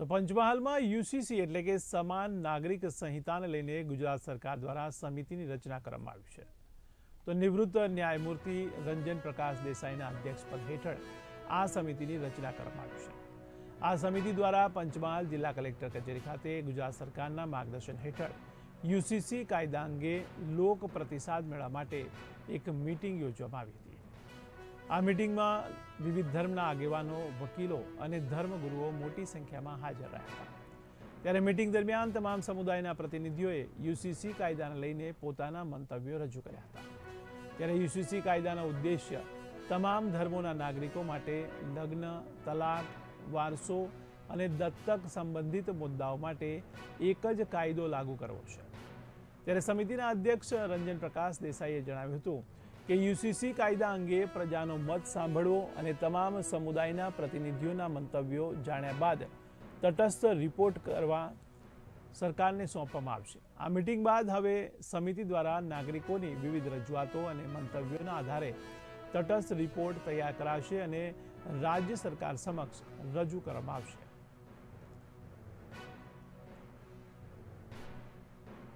તો પંચમહાલમાં યુસીસી એટલે કે સમાન નાગરિક સંહિતાને લઈને ગુજરાત સરકાર દ્વારા સમિતિની રચના કરવામાં આવી છે. તો નિવૃત્ત ન્યાયમૂર્તિ રંજન પ્રકાશ દેસાઈના અધ્યક્ષપદ હેઠળ આ સમિતિની રચના કરવામાં આવી છે. આ સમિતિ દ્વારા પંચમહાલ જિલ્લા કલેક્ટર કચેરી ખાતે ગુજરાત સરકારના માર્ગદર્શન હેઠળ યુસીસી કાયદા અંગે લોક પ્રતિસાદ મેળવવા માટે એક મિટિંગ યોજવામાં આવી હતી. આ મિટિંગમાં વિવિધ ધર્મના આગેવાનો, વકીલો અને ધર્મગુરુઓ મોટી સંખ્યામાં હાજર રહ્યા હતા. ત્યારે મિટિંગ દરમિયાન તમામ સમુદાયના પ્રતિનિધિઓએ યુસીસી કાયદાને લઈને પોતાના મંતવ્યો રજૂ કર્યા હતા. ત્યારે યુસીસી કાયદાનો ઉદ્દેશ્ય તમામ ધર્મોના નાગરિકો માટે લગ્ન તલાક, વારસો અને દત્તક સંબંધિત મુદ્દાઓ માટે એક જ કાયદો લાગુ કરવો છે. ત્યારે સમિતિના અધ્યક્ષ રંજન પ્રકાશ દેસાઈએ જણાવ્યું હતું કે યુસીસી કાયદા અંગે પ્રજાનો મત સાંભળવો અને તમામ સમુદાયના પ્રતિનિધિઓના મંતવ્યો જાણ્યા બાદ તટસ્થ રિપોર્ટ કરવા સરકારને સોંપવામાં આવશે. આ મિટિંગ બાદ હવે સમિતિ દ્વારા નાગરિકોની વિવિધ રજૂઆતો અને મંતવ્યોના આધારે તટસ્થ રિપોર્ટ તૈયાર કરાશે અને રાજ્ય સરકાર સમક્ષ રજૂ કરવામાં આવશે.